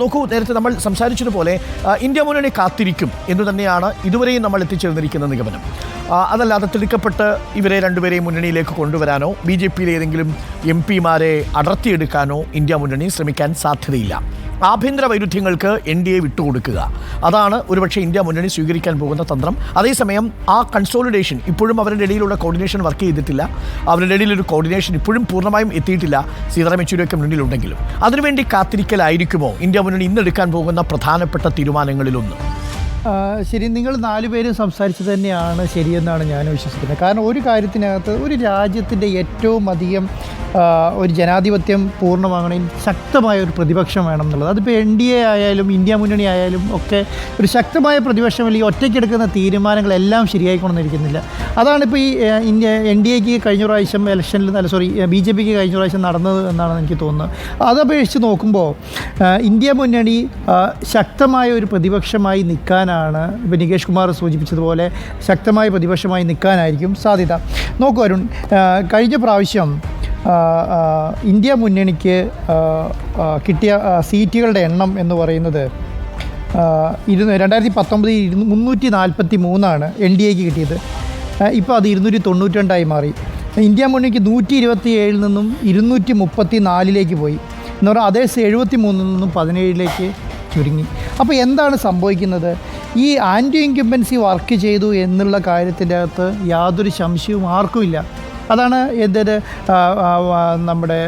നോക്കൂ നേരത്തെ നമ്മൾ സംസാരിച്ചതുപോലെ ഇന്ത്യ മുന്നണി കാത്തിരിക്കും എന്ന് തന്നെയാണ് ഇതുവരെയും നമ്മൾ എത്തിച്ചേർന്നിരിക്കുന്ന നിഗമനം. അതല്ലാതെ തിടുക്കപ്പെട്ട് ഇവരെ രണ്ടുപേരെയും മുന്നണിയിലേക്ക് കൊണ്ടുവരാനോ ബി ജെ പിയിലെ ഏതെങ്കിലും എം പിമാരെ അടർത്തിയെടുക്കാനോ ഇന്ത്യ മുന്നണി ശ്രമിക്കാൻ സാധ്യതയില്ല. ആഭ്യന്തര വൈരുദ്ധ്യങ്ങൾക്ക് എൻ ഡി എ വിട്ടുകൊടുക്കുക. അതാണ് ഒരുപക്ഷെ ഇന്ത്യ മുന്നണി സ്വീകരിക്കാൻ പോകുന്ന തന്ത്രം. അതേസമയം ആ കൺസോളിഡേഷൻ ഇപ്പോഴും അവരുടെ ഇടയിലുള്ള കോർഡിനേഷൻ വർക്ക് ചെയ്തിട്ടില്ല. അവരുടെ ഇടയിൽ ഒരു കോർഡിനേഷൻ ഇപ്പോഴും പൂർണമായും എത്തിയിട്ടില്ല. സീതാറാം യെച്ചൂരിയൊക്കെ മുന്നിലുണ്ടെങ്കിലും. അതിനുവേണ്ടി കാത്തിരിക്കലായിരിക്കുമോ ഇന്ത്യ മുന്നണി ഇന്നെടുക്കാൻ പോകുന്ന പ്രധാനപ്പെട്ട തീരുമാനങ്ങളിലൊന്ന്? ശരി നിങ്ങൾ നാലുപേരും സംസാരിച്ചു തന്നെയാണ് ശരിയെന്നാണ് ഞാൻ വിശ്വസിക്കുന്നത്. കാരണം ഒരു കാര്യത്തിനകത്ത് ഒരു രാജ്യത്തിന്റെ ഏറ്റവും അധികം ഒരു ജനാധിപത്യം പൂർണമാകണമെങ്കിൽ ശക്തമായ ഒരു പ്രതിപക്ഷം വേണം എന്നുള്ളത്. അതിപ്പോൾ എൻ ഡി എ ആയാലും ഇന്ത്യ മുന്നണി ആയാലും ഒക്കെ ഒരു ശക്തമായ പ്രതിപക്ഷം അല്ലെങ്കിൽ ഒറ്റയ്ക്കെടുക്കുന്ന തീരുമാനങ്ങളെല്ലാം ശരിയായിക്കൊണ്ടിരിക്കുന്നില്ല അതാണ് ഇപ്പോൾ ഈ ഇന്ത്യ എൻ ഡി എക്ക് കഴിഞ്ഞ പ്രാവശ്യം ഇലക്ഷനിൽ അല്ല സോറി ബി ജെ പിക്ക് കഴിഞ്ഞ പ്രാവശ്യം നടന്നത് എന്നാണ് എനിക്ക് തോന്നുന്നത്. അതപേക്ഷിച്ച് നോക്കുമ്പോൾ ഇന്ത്യ മുന്നണി ശക്തമായ ഒരു പ്രതിപക്ഷമായി നിൽക്കാനാണ് ഇപ്പോൾ നികേഷ് കുമാർ സൂചിപ്പിച്ചതുപോലെ ശക്തമായ പ്രതിപക്ഷമായി നിൽക്കാനായിരിക്കും സാധ്യത. നോക്കൂ അരുൺ കഴിഞ്ഞ പ്രാവശ്യം ഇന്ത്യ മുന്നണിക്ക് കിട്ടിയ സീറ്റുകളുടെ എണ്ണം എന്ന് പറയുന്നത് ഇരുന്ന് രണ്ടായിരത്തി പത്തൊമ്പത് ഇരുന്ന് മുന്നൂറ്റി നാൽപ്പത്തി മൂന്നാണ് എൻ ഡി എക്ക് കിട്ടിയത്. ഇപ്പോൾ അത് ഇരുന്നൂറ്റി തൊണ്ണൂറ്റിരണ്ടായി മാറി. ഇന്ത്യ മുന്നണിക്ക് നൂറ്റി ഇരുപത്തി ഏഴിൽ നിന്നും ഇരുന്നൂറ്റി മുപ്പത്തി നാലിലേക്ക് പോയി. എന്ന് പറഞ്ഞാൽ അതേ എഴുപത്തി മൂന്നിൽ നിന്നും പതിനേഴിലേക്ക് ചുരുങ്ങി. അപ്പോൾ എന്താണ് സംഭവിക്കുന്നത്? ഈ ആന്റി ഇൻക്യുംബൻസി വർക്ക് ചെയ്തു എന്നുള്ള കാര്യത്തിന്റെ അകത്ത് യാതൊരു സംശയവും ആർക്കുമില്ല. അതാണ് എന്തൊരു നമ്മുടെ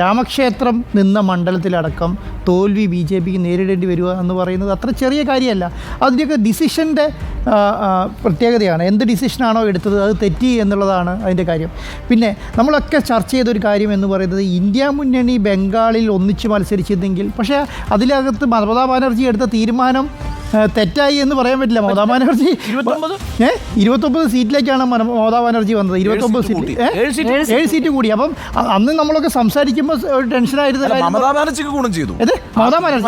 രാമക്ഷേത്രം നിന്ന മണ്ഡലത്തിലടക്കം തോൽവി ബി ജെ പിക്ക് നേരിടേണ്ടി വരിക എന്ന് പറയുന്നത് അത്ര ചെറിയ കാര്യമല്ല. അതിന്റെയൊക്കെ ഡിസിഷന്റെ പ്രത്യേകതയാണ്. എന്ത് ഡിസിഷനാണോ എടുത്തത് അത് തെറ്റി എന്നുള്ളതാണ് അതിന്റെ കാര്യം. പിന്നെ നമ്മളൊക്കെ ചർച്ച ചെയ്തൊരു കാര്യം എന്ന് പറയുന്നത് ഇന്ത്യ മുന്നണി ബംഗാളിൽ ഒന്നിച്ച് മത്സരിച്ചിരുന്നെങ്കിൽ പക്ഷേ അതിലകത്ത് മമതാ ബാനർജി എടുത്ത തീരുമാനം തെറ്റായി എന്ന് പറയാൻ പറ്റില്ല. മമതാ ബാനർജി? ഏ? ഇരുപത്തൊമ്പത് സീറ്റിലേക്കാണ് മമതാ ബാനർജി വന്നത്. ഇരുപത്തൊമ്പത് സീറ്റ് ഏഴ് സീറ്റ് കൂടി. അപ്പം അന്ന് നമ്മളൊക്കെ സംസാരിക്കുമ്പോൾ ഒരു കാര്യം മമതാ ബാനർജിക്ക് ഗുണം ചെയ്തു? മമതാ ബാനർജി.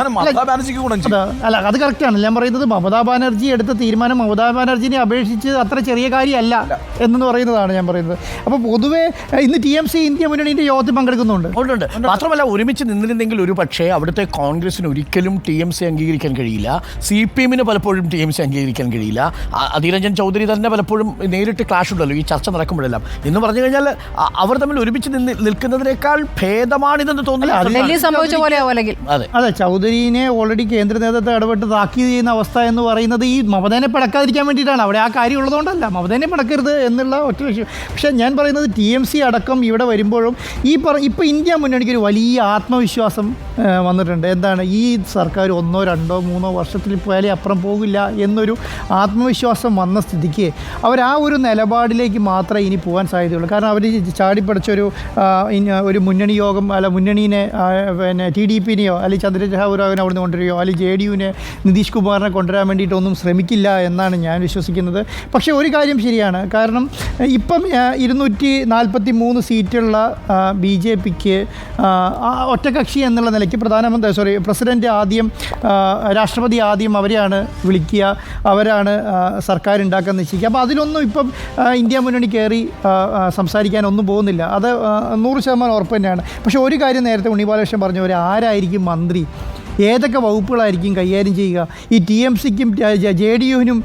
അല്ല അത് കറക്റ്റാണ് ഞാൻ പറയുന്നത് മമതാ ബാനർജി എടുത്ത തീരുമാനം മമതാ ബാനർജിനെ അപേക്ഷിച്ച് അത്ര ചെറിയ കാര്യമല്ല എന്ന് പറയുന്നതാണ് ഞാൻ പറയുന്നത്. അപ്പോൾ പൊതുവേ ഇന്ന് ടി എം സി ഇന്ത്യ മുന്നണിന്റെ യോഗത്തിൽ പങ്കെടുക്കുന്നുണ്ട്. ഉണ്ട് മാത്രമല്ല ഒരുമിച്ച് നിന്നിരുന്നെങ്കിൽ ഒരു പക്ഷേ അവിടുത്തെ കോൺഗ്രസിന് ഒരിക്കലും ടി എം സി അംഗീകരിക്കാൻ കഴിയില്ല. സി പി എമ്മിന് പലപ്പോഴും ടി എം സി അംഗീകരിക്കാൻ കഴിയില്ല. അധീരഞ്ജൻ ചൗധരി തന്നെ പലപ്പോഴും നേരിട്ട് ക്ലാഷ് ഉണ്ടല്ലോ ഈ ചർച്ച നടക്കുമ്പോഴെല്ലാം. എന്ന് പറഞ്ഞു കഴിഞ്ഞാൽ അവർ തമ്മിൽ ഒരുമിച്ച് നിന്ന് നിൽക്കുന്നതിനേക്കാൾ ഭേദമാണിതെന്ന് തോന്നില്ല ഡൽഹി സംഭവിച്ച പോലെയാവും അതെ. അതെ ചൗധരിനെ ഓൾറെഡി കേന്ദ്ര നേതൃത്വം ഇടപെട്ട് താക്കീത് ചെയ്യുന്ന അവസ്ഥ എന്ന് പറയുന്നത് ഈ മമതേനെ പിടക്കാതിരിക്കാൻ വേണ്ടിയിട്ടാണ്. അവിടെ ആ കാര്യം ഉള്ളതുകൊണ്ടല്ല. മമതേനെ പിടക്കരുത് എന്നുള്ള ഒറ്റ ലക്ഷ്യം പക്ഷേ ഞാൻ പറയുന്നത് ടി എം സി അടക്കം ഇവിടെ വരുമ്പോഴും ഈ പറ ഇപ്പോൾ ഇന്ത്യ മുന്നണിക്ക് ഒരു വലിയ ആത്മവിശ്വാസം വന്നിട്ടുണ്ട്. എന്താണ് ഈ സർക്കാർ ഒന്നോ രണ്ടോ മൂന്നോ വർഷത്തിൽ പോയാലേ അപ്പുറം പോകില്ല എന്നൊരു ആത്മവിശ്വാസം വന്ന സ്ഥിതിക്ക് അവർ ആ ഒരു നിലപാടിലേക്ക് മാത്രമേ ഇനി പോകാൻ സാധ്യതയുള്ളൂ. കാരണം അവർ ചാടിപ്പടച്ചൊരു ഒരു മുന്നണി യോഗം അല്ല മുന്നണീനെ പിന്നെ ടി ഡി പിനെയോ അല്ലെങ്കിൽ ചന്ദ്രശേഖരരാവിനെ അവിടുന്ന് കൊണ്ടുവരികയോ അല്ലെങ്കിൽ ജെ ഡി യുവിനെ നിതീഷ് കുമാറിനെ കൊണ്ടുവരാൻ വേണ്ടിയിട്ടൊന്നും ശ്രമിക്കില്ല എന്നാണ് ഞാൻ വിശ്വസിക്കുന്നത്. പക്ഷേ ഒരു കാര്യം ശരിയാണ്. കാരണം ഇപ്പം ഇരുന്നൂറ്റി നാൽപ്പത്തി മൂന്ന് സീറ്റുള്ള ബി ജെ പിക്ക് ഒറ്റകക്ഷി എന്നുള്ള നിലയ്ക്ക് പ്രധാനമന്ത്രി സോറി പ്രസിഡന്റ് ആദ്യം രാഷ്ട്രപതി ആദ്യം അവരെയാണ് വിളിക്കുക അവരാണ് സർക്കാർ ഉണ്ടാക്കാൻ നിശ്ചയിക്കുക. അപ്പോൾ അതിലൊന്നും ഇപ്പം ഇന്ത്യ മുന്നണി കയറി സംസാരിക്കാനൊന്നും പോകുന്നില്ല. അത് നൂറ് ശതമാനം ഉറപ്പ് തന്നെയാണ്. പക്ഷേ ഒരു കാര്യം നേരത്തെ ഉണ്ണിബാലകൃഷ്ണൻ പറഞ്ഞ പോലെ ആരായിരിക്കും മന്ത്രി? ഏതൊക്കെ വകുപ്പുകളായിരിക്കും കൈകാര്യം ചെയ്യുക? ഈ ടി എം സിക്കും ജെ ഡി യുവിനും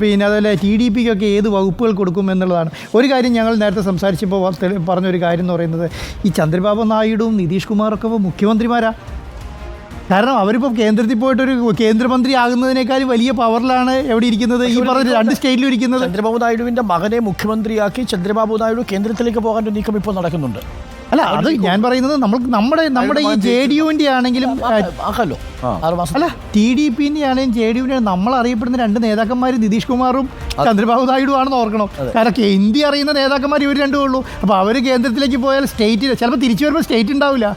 പിന്നെ അതുപോലെ ടി ഡി പിക്കൊക്കെ ഏത് വകുപ്പുകൾ കൊടുക്കും എന്നുള്ളതാണ്. ഒരു കാര്യം ഞങ്ങൾ നേരത്തെ സംസാരിച്ചപ്പോൾ പറഞ്ഞൊരു കാര്യം എന്ന് പറയുന്നത് ഈ ചന്ദ്രബാബു നായിഡുവും നിതീഷ് കുമാറൊക്കെ മുഖ്യമന്ത്രിമാരാണ് മുഖ്യമന്ത്രിമാരാ. കാരണം അവരിപ്പോൾ കേന്ദ്രത്തിൽ പോയിട്ട് ഒരു കേന്ദ്രമന്ത്രി ആകുന്നതിനേക്കാളും വലിയ പവറിലാണ് എവിടെ ഇരിക്കുന്നത് ഈ പറഞ്ഞ രണ്ട് സ്റ്റേറ്റിലും ഇരിക്കുന്നത് ചന്ദ്രബാബു നായിഡുവിന്റെ മകനെ മുഖ്യമന്ത്രിയാക്കി ചന്ദ്രബാബു നായിഡു കേന്ദ്രത്തിലേക്ക് പോകാൻ ഒരു നീക്കം ഇപ്പോൾ നടക്കുന്നുണ്ട് അല്ല അത് ഞാൻ പറയുന്നത് നമ്മൾ നമ്മുടെ നമ്മുടെ ഈ ജെ ഡി യുവിന്റെ ആണെങ്കിലും ആക്കല്ലോ ആറ് മാസം. അല്ല ടി ഡി പിന്റെ ആണെങ്കിലും ജെ ഡി യുവിന്റെ നമ്മൾ അറിയപ്പെടുന്ന രണ്ട് നേതാക്കന്മാർ നിതീഷ് കുമാറും ചന്ദ്രബാബു നായിഡു ആണെന്ന് ഓർക്കണം കാരണം ഹിന്ദി അറിയുന്ന നേതാക്കന്മാർ ഇവർ രണ്ടും ഉള്ളൂ. അപ്പോൾ അവർ കേന്ദ്രത്തിലേക്ക് പോയാൽ സ്റ്റേറ്റ് ചിലപ്പോൾ തിരിച്ചു വരുമ്പോൾ സ്റ്റേറ്റ് ഉണ്ടാവില്ല.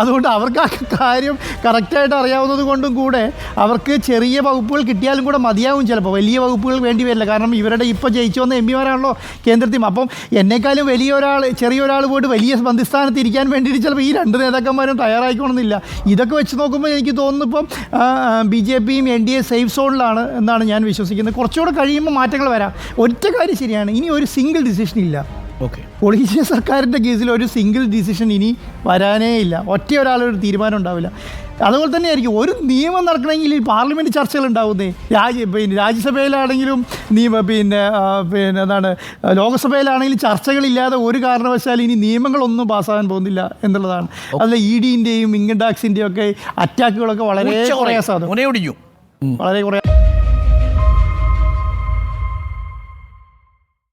അതുകൊണ്ട് അവർക്ക് ആ കാര്യം കറക്റ്റായിട്ട് അറിയാവുന്നത് കൊണ്ടും കൂടെ അവർക്ക് ചെറിയ വകുപ്പുകൾ കിട്ടിയാലും കൂടെ മതിയാവും ചിലപ്പോൾ വലിയ വകുപ്പുകൾ വേണ്ടി വരില്ല. കാരണം ഇവരുടെ ഇപ്പോൾ ജയിച്ചു വന്ന എം പിമാരാണല്ലോ കേന്ദ്രത്തിൽ. അപ്പം എന്നെക്കാളും വലിയ ഒരാൾ ചെറിയ ഒരാൾ പോയിട്ട് വലിയ മന്ത്രിസ്ഥാനത്ത് ഇരിക്കാൻ വേണ്ടിയിട്ട് ചിലപ്പോൾ ഈ രണ്ട് നേതാക്കന്മാരും തയ്യാറായിക്കണമെന്നില്ല ഇതൊക്കെ വെച്ച് നോക്കുമ്പോൾ എനിക്ക് തോന്നുന്നു ഇപ്പം ബി ജെ പിയും എൻ ഡി എ സേഫ് സോണിലാണ് എന്നാണ് ഞാൻ വിശ്വസിക്കുന്നത്. കുറച്ചുകൂടെ കഴിയുമ്പോൾ മാറ്റങ്ങൾ വരാം. ഒറ്റ കാര്യം ശരിയാണ്. ഇനി ഒരു സിംഗിൾ ഡിസിഷൻ ഇല്ല. ഓക്കെ. ഒഡീഷ സർക്കാരിന്റെ കേസിൽ ഒരു സിംഗിൾ ഡിസിഷൻ ഇനി വരാനേ ഇല്ല. ഒറ്റ ഒരാളൊരു തീരുമാനം ഉണ്ടാവില്ല. അതുപോലെ തന്നെയായിരിക്കും ഒരു നിയമം നടക്കണമെങ്കിൽ ഈ പാർലമെന്റ് ചർച്ചകൾ ഉണ്ടാവുന്നേ. രാജ്യ പിന്നെ രാജ്യസഭയിലാണെങ്കിലും നിയമ പിന്നെ പിന്നെ എന്താണ് ലോകസഭയിലാണെങ്കിലും ചർച്ചകളില്ലാതെ ഒരു കാരണവശാലും ഇനി നിയമങ്ങളൊന്നും പാസ്സാകാൻ പോകുന്നില്ല എന്നുള്ളതാണ്. അതിൽ ഇ ഡിന്റെയും ഇൻകം ടാക്സിന്റെയും ഒക്കെ അറ്റാക്കുകളൊക്കെ വളരെ കുറയാൻ സാധ്യത വളരെ കുറയാൻ